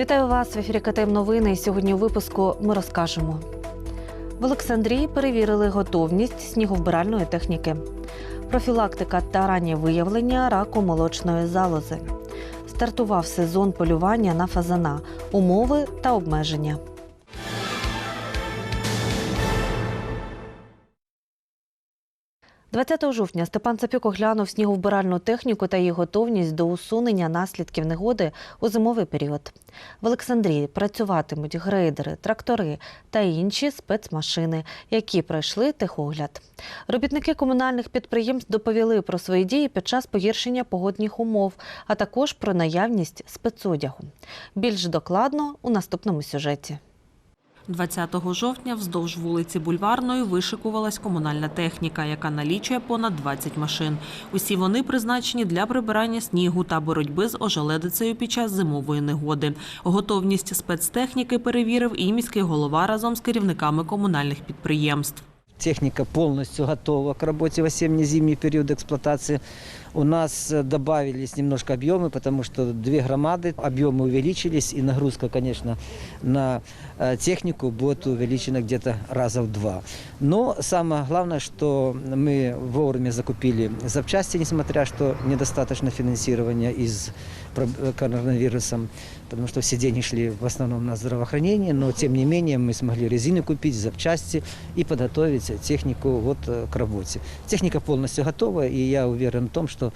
Вітаю вас в ефірі КТМ Новини. Сьогодні у випуску ми розкажемо. В Олександрії перевірили готовність сніговбиральної техніки, профілактика та раннє виявлення раку молочної залози. Стартував сезон полювання на фазана, умови та обмеження. – 20 жовтня Степан Цапюк оглянув сніговбиральну техніку та її готовність до усунення наслідків негоди у зимовий період. В Олександрії працюватимуть грейдери, трактори та інші спецмашини, які пройшли техогляд. Робітники комунальних підприємств доповіли про свої дії під час погіршення погодних умов, а також про наявність спецодягу. Більш докладно у наступному сюжеті. 20 жовтня вздовж вулиці Бульварної вишикувалась комунальна техніка, яка налічує понад 20 машин. Усі вони призначені для прибирання снігу та боротьби з ожеледицею під час зимової негоди. Готовність спецтехніки перевірив і міський голова разом з керівниками комунальних підприємств Техника полностью готова к работе в осенне-зимний период эксплуатации. У нас э, добавились немножко объемы, потому что две громады, объемы увеличились, и нагрузка, конечно, на э, технику будет увеличена где-то раза в два. Но самое главное, что мы вовремя закупили запчасти, несмотря что недостаточно финансирования из коронавирусом, потому что все деньги шли в основном на здравоохранение, но тем не менее мы смогли резины купить, запчасти и подготовить технику вот э, к работе. Техника полностью готова, и я уверен в том, что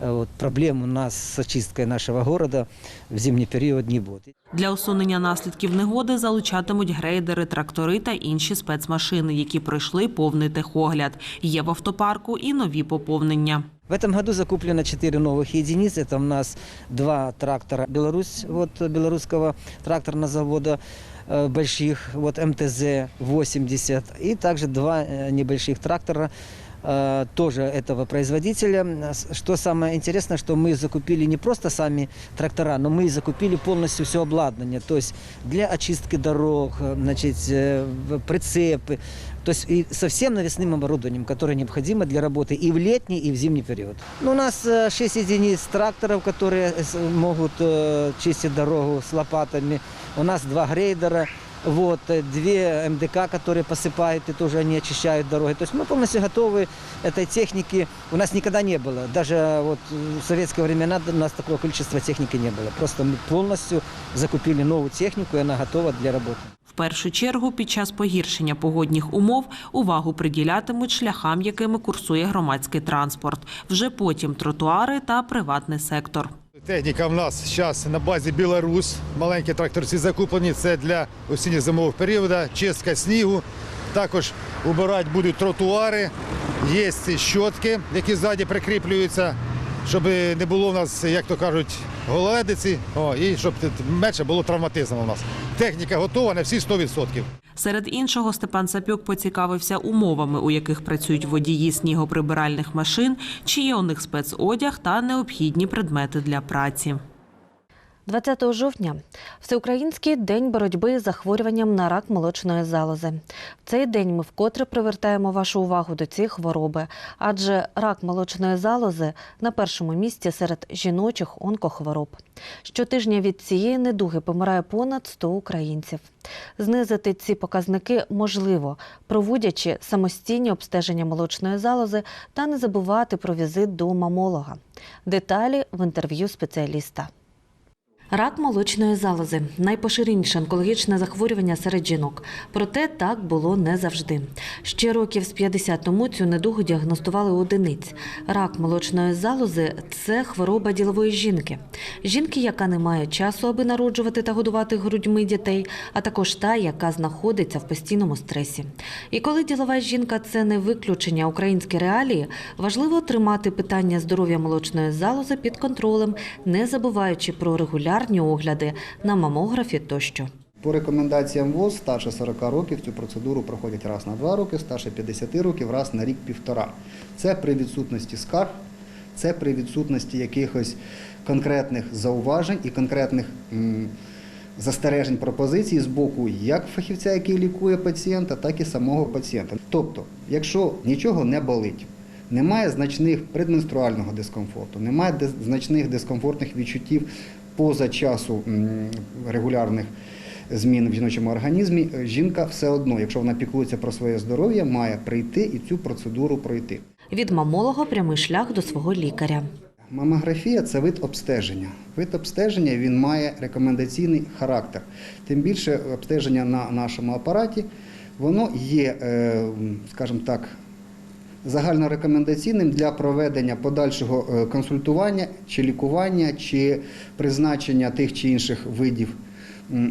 э, вот, проблем у нас с очисткой нашего города в зимний период не будет. Для усунення наслідків негоди залучатимуть грейдери, трактори та інші спецмашини, які пройшли повний техогляд. Є в автопарку і нові поповнення. В этом году закуплено 4 новых единиц. Это у нас два трактора «Беларусь», вот белорусского тракторного завода э, больших, вот МТЗ-80, и также два э, небольших трактора э, тоже этого производителя. С- Что самое интересное, что мы закупили не просто сами трактора, но мы закупили полностью все обладнание, то есть для очистки дорог, э, значит, э, в- прицепы, то есть и со всем навесным оборудованием, которое необходимо для работы и в летний, и в зимний период. Ну, у нас 6 единиц тракторов, которые с- могут э, чистить дорогу с лопатами. У нас два грейдера, вот, э, две МДК, которые посыпают и тоже они очищают дороги. То есть мы полностью готовы этой техники. У нас никогда не было. Даже вот в советские времена у нас такого количества техники не было. Просто мы полностью закупили новую технику, и она готова для работы. В першу чергу, під час погіршення погодних умов увагу приділятимуть шляхам, якими курсує громадський транспорт. Вже потім тротуари та приватний сектор. Техніка в нас зараз на базі Білорусь. Маленькі тракторці закуплені. Це для осінньо-зимового періоду, чистка снігу. Також убирати будуть тротуари. Є щотки, які ззаді прикріплюються, щоб не було в нас, як то кажуть, гололедиці, о, і щоб менше було травматизму у нас. Техніка готова на всі 100%. Серед іншого, Степан Сапюк поцікавився умовами, у яких працюють водії снігоприбиральних машин, чи є у них спецодяг та необхідні предмети для праці. 20 жовтня Всеукраїнський день боротьби з захворюванням на рак молочної залози. В цей день ми вкотре привертаємо вашу увагу до цієї хвороби, адже рак молочної залози на першому місці серед жіночих онкохвороб. Щотижня від цієї недуги помирає понад 100 українців. Знизити ці показники можливо, проводячи самостійні обстеження молочної залози та не забувати про візит до мамолога. Деталі в інтерв'ю спеціаліста. Рак молочної залози найпоширеніше онкологічне захворювання серед жінок. Проте так було не завжди. Ще років з 50 тому цю недугу діагностували одиниць. Рак молочної залози це хвороба ділової жінки. Жінки, яка не має часу, аби народжувати та годувати грудьми дітей, а також та, яка знаходиться в постійному стресі. І коли ділова жінка це не виключення українські реалії, важливо тримати питання здоров'я молочної залози під контролем, не забуваючи про регулярні огляди на мамографі тощо. По рекомендаціям ВОЗ старше 40 років цю процедуру проходять раз на 2 роки, старше 50 років раз на рік-півтора. Це при відсутності скарг, це при відсутності якихось конкретних зауважень і конкретних застережень пропозицій з боку як фахівця, який лікує пацієнта, так і самого пацієнта. Тобто, якщо нічого не болить, немає значних предменструального дискомфорту, немає значних дискомфортних відчуттів поза часу регулярних змін в жіночому організмі, е, жінка все одно, якщо вона піклується про своє здоров'я, має прийти і цю процедуру пройти. Від мамолога прямий шлях до свого лікаря. Мамографія це вид обстеження. Вид обстеження він має рекомендаційний характер. Тим більше обстеження на нашому апараті воно є, е, скажімо так, загальнорекомендаційним для проведення подальшого е, консультування чи лікування, чи призначення тих чи інших видів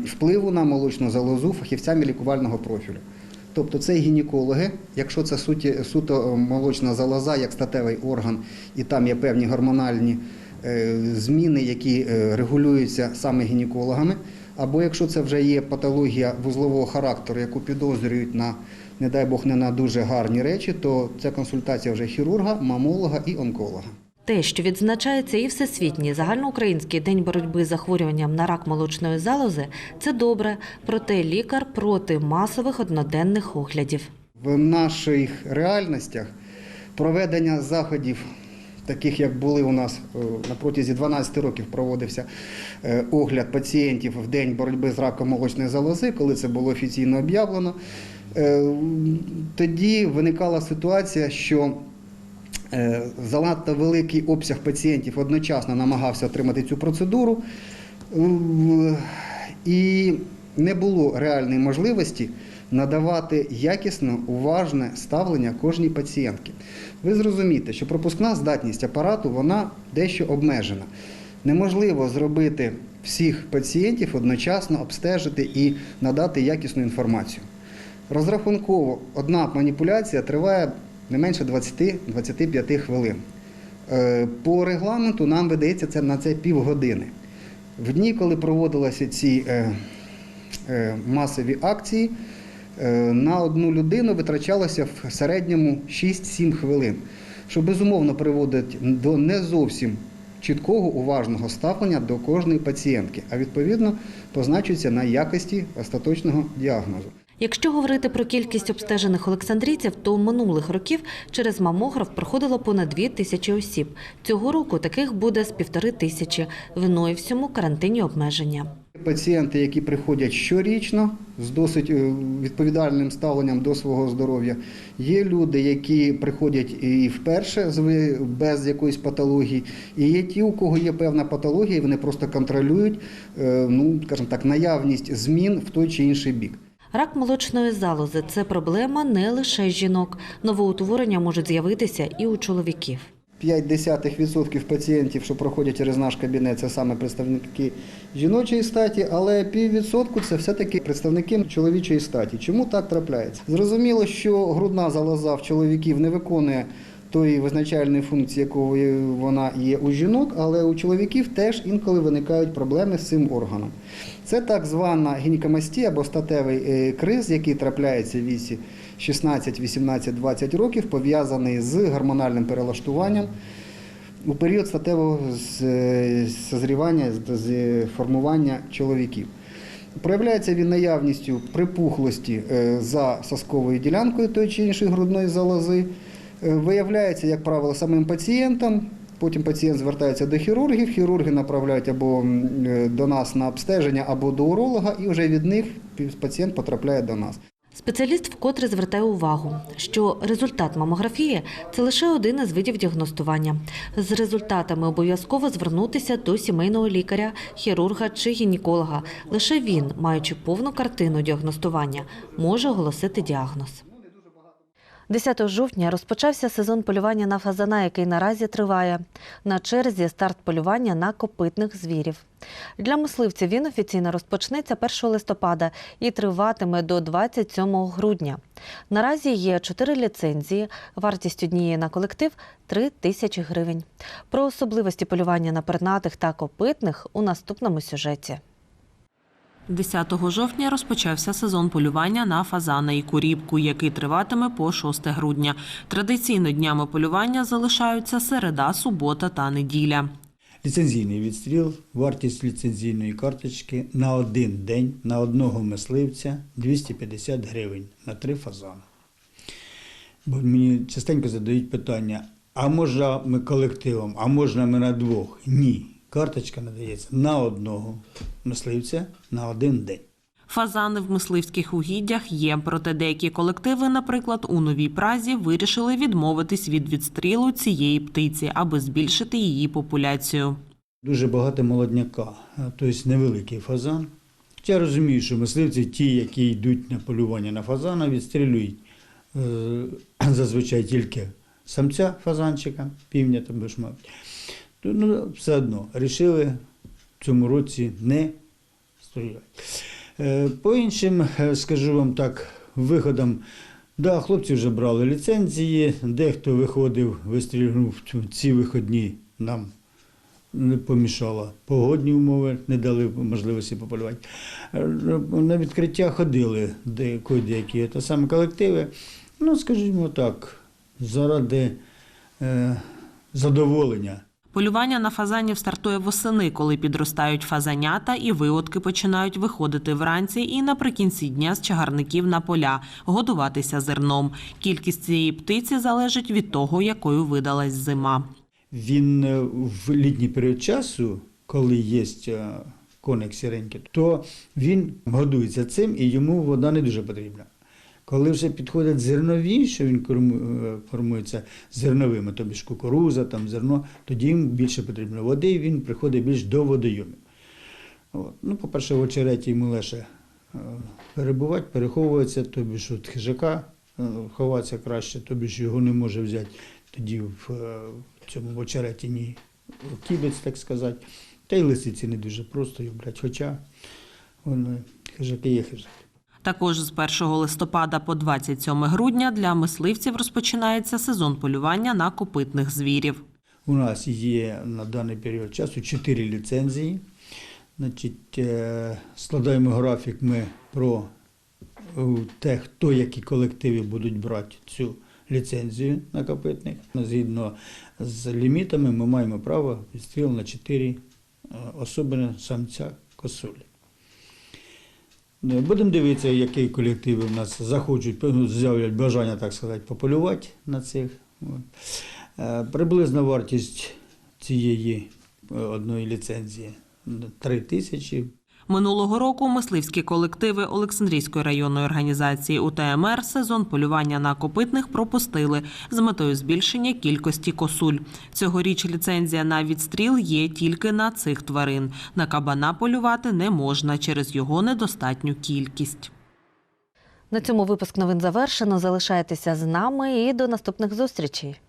впливу на молочну залозу фахівцями лікувального профілю. Тобто це гінекологи, якщо це суті, суто молочна залоза як статевий орган, і там є певні гормональні е, зміни, які е, регулюються саме гінекологами, або якщо це вже є патологія вузлового характеру, яку підозрюють на, не дай Бог, не на дуже гарні речі, то це консультація вже хірурга, мамолога і онколога. Те, що відзначається і всесвітній загальноукраїнський день боротьби з захворюванням на рак молочної залози, це добре. Проте лікар проти масових одноденних оглядів. В наших реальностях проведення заходів, таких як були у нас е, на протязі 12 років, проводився е, огляд пацієнтів в день боротьби з раком молочної залози, коли це було офіційно об'явлено. Е, Тоді виникала ситуація, що е, занадто великий обсяг пацієнтів одночасно намагався отримати цю процедуру. І не було реальної можливості надавати якісне, уважне ставлення кожній пацієнтки. Ви зрозумієте, що пропускна здатність апарату вона дещо обмежена. Неможливо зробити всіх пацієнтів одночасно обстежити і надати якісну інформацію. Розрахунково одна маніпуляція триває не менше 20-25 хвилин. Е, По регламенту нам видається це на це півгодини. В дні, коли проводилися ці е, е, масові акції, на одну людину витрачалося в середньому 6-7 хвилин, що безумовно приводить до не зовсім чіткого уважного ставлення до кожної пацієнтки, а відповідно позначується на якості остаточного діагнозу. Якщо говорити про кількість обстежених олександрійців, то минулих років через мамограф проходило понад дві тисячі осіб. Цього року таких буде з півтори тисячі. Виною всьому карантинні обмеження. Пацієнти, які приходять щорічно з досить е, відповідальним ставленням до свого здоров'я, є люди, які приходять і вперше без якоїсь патології, і є ті, у кого є певна патологія, і вони просто контролюють, е, ну скажімо так, наявність змін в той чи інший бік. Рак молочної залози це проблема не лише жінок. Новоутворення можуть з'явитися і у чоловіків. 0,5% пацієнтів, що проходять через наш кабінет, це саме представники жіночої статі, але піввідсотку це все-таки представники чоловічої статі. Чому так трапляється? Зрозуміло, що грудна залоза в чоловіків не виконує тої визначальної функції, якою вона є у жінок, але у чоловіків теж інколи виникають проблеми з цим органом. Це так звана гінекомастія або статевий е, криз, який трапляється в віці 16, 18, 20 років, пов'язаний з гормональним перелаштуванням у період статевого созрівання, з- з формування чоловіків. Проявляється він наявністю припухлості е, за сосковою ділянкою тої чи іншої грудної залози. Е, Виявляється, як правило, самим пацієнтом. Потім пацієнт звертається до хірургів, хірурги направляють або е, до нас на обстеження, або до уролога, і вже від них пацієнт потрапляє до нас. Спеціаліст вкотре звертає увагу, що результат мамографії це лише один із видів діагностування. З результатами обов'язково звернутися до сімейного лікаря, хірурга чи гінеколога. Лише він, маючи повну картину діагностування, може оголосити діагноз. 10 жовтня розпочався сезон полювання на фазана, який наразі триває. На черзі старт полювання на копитних звірів. Для мисливців він офіційно розпочнеться 1 листопада і триватиме до 27 грудня. Наразі є чотири ліцензії. Вартість однієї на колектив 3 тисячі гривень. Про особливості полювання на пернатих та копитних у наступному сюжеті. 10 жовтня розпочався сезон полювання на фазана і куріпку, який триватиме по 6 грудня. Традиційно днями полювання залишаються середа, субота та неділя. Ліцензійний відстріл, вартість ліцензійної карточки на один день на одного мисливця 250 гривень на три фазани. Бо мені частенько задають питання: а можна ми колективом, а можна ми на двох? Ні. Карточка надається на одного мисливця на один день. Фазани в мисливських угіддях є, проте деякі колективи, наприклад, у Новій Празі, вирішили відмовитись від відстрілу цієї птиці, аби збільшити її популяцію. Дуже багато молодняка, тобто невеликий фазан. Я розумію, що мисливці, ті, які йдуть на полювання на фазана, відстрілюють е, зазвичай тільки самця фазанчика, півня там би ж мабуть. То, Ну, все одно рішили в цьому році не стріляти. Е, По іншим, е, скажу вам так, виходам, да, хлопці вже брали ліцензії, дехто виходив, вистрілював ці виходні нам не помішало. Погодні умови не дали можливості пополювати. Е, На відкриття ходили деякі та саме колективи. Ну, скажімо так, заради е, задоволення. Полювання на фазанів стартує восени, коли підростають фазанята, і виводки починають виходити вранці і наприкінці дня з чагарників на поля, годуватися зерном. Кількість цієї птиці залежить від того, якою видалась зима. Він е, в літній період часу, коли є е, коник сіренький, то він годується цим і йому вода не дуже потрібна. Коли вже підходять зернові, що він е, формується зерновими, тобі ж кукуруза, там зерно, тоді їм більше потрібно води, і він приходить більш до водойомів. От. Ну, по-перше, в очереті йому легше е, перебувати, переховується, тобі ж от хижака е, ховатися краще, тобі ж його не може взяти тоді в цьому очереті ні кібець, так сказати. Та й лисиці не дуже просто їх брати, хоча вони хижаки є хижаки. Також з 1 листопада по 27 грудня для мисливців розпочинається сезон полювання на копитних звірів. У нас є на даний період часу чотири ліцензії. Значить, е, складаємо графік ми про е, те, хто які колективи будуть брати цю ліцензію на копитних. Згідно з лімітами ми маємо право відстріл на чотири е, особини самця косулі. Е, Будемо дивитися, які колективи в нас захочуть, ну, з'являть бажання, так сказати, пополювати на цих. Е, Приблизна вартість цієї е, одної ліцензії 3 тисячі. Минулого року мисливські колективи Олександрійської районної організації УТМР сезон полювання на копитних пропустили з метою збільшення кількості косуль. Цьогоріч ліцензія на відстріл є тільки на цих тварин. На кабана полювати не можна через його недостатню кількість. На цьому випуск новин завершено. Залишайтеся з нами і до наступних зустрічей.